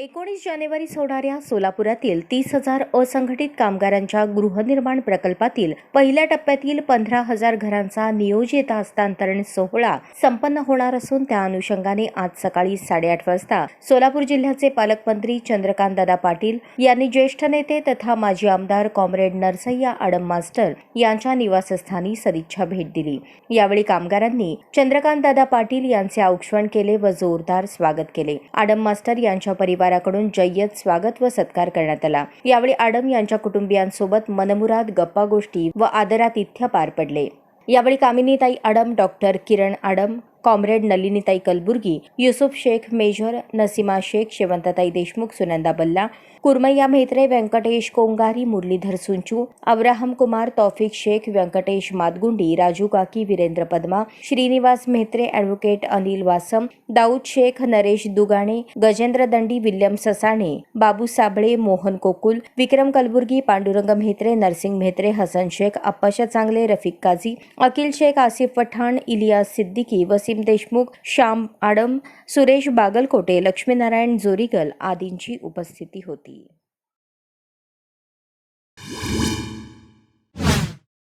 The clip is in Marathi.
एकोणीस जानेवारी होणाऱ्या सोलापुरातील तीस हजार असंघटित कामगारांच्या गृहनिर्माण प्रकल्पातील पहिल्या टप्प्यातील पंधरा हजार घरांचा नियोजित हस्तांतरण सोहळा संपन्न होणार असून त्या अनुषंगाने आज सकाळी साडेआठ वाजता सोलापूर जिल्ह्याचे पालकमंत्री चंद्रकांतदादा पाटील यांनी ज्येष्ठ नेते तथा माजी आमदार कॉम्रेड नरसय्या आडम मास्टर यांच्या निवासस्थानी सदिच्छा भेट दिली. यावेळी कामगारांनी चंद्रकांतदादा पाटील यांचे औक्षण केले व जोरदार स्वागत केले. आडम मास्टर यांच्या परिवार परिवाराकडून जय्यत स्वागत व सत्कार करण्यात आला. यावेळी आडम यांच्या कुटुंबियांसोबत मनमुराद गप्पा गोष्टी व आदरातिथ्य पार पडले. यावेळी कामिनीताई आडम डॉक्टर किरण आडम कॉम्रेड नलिनीताई Kalburgi Yusuf Shaikh major Naseema Shaikh शेवंतताई Deshmukh Sunanda Balla Kurmayya Mhetre Venkatesh Kongari Muralidhar Sunchu Abraham Kumar Taufiq Shaikh Venkatesh Matgundi Raju Kaki Virendra Padma Shrinivas Mhetre advocate Anil Vasam Daud Shaikh Naresh Dugane Gajendra Dandi William Sasane Babu Sable Mohan Kokul Vikram Kalburgi Pandurang Mhetre Narsing Mhetre Hasan Shaikh Appasha Changle Rafiq Kazi Akil Shaikh Asif Pathan Ilyas Siddiqui Wasim Deshmukh Shyam Adam Suresh Bagalkote Laxminarayan जोरीगल आदींची उपस्थिती होती.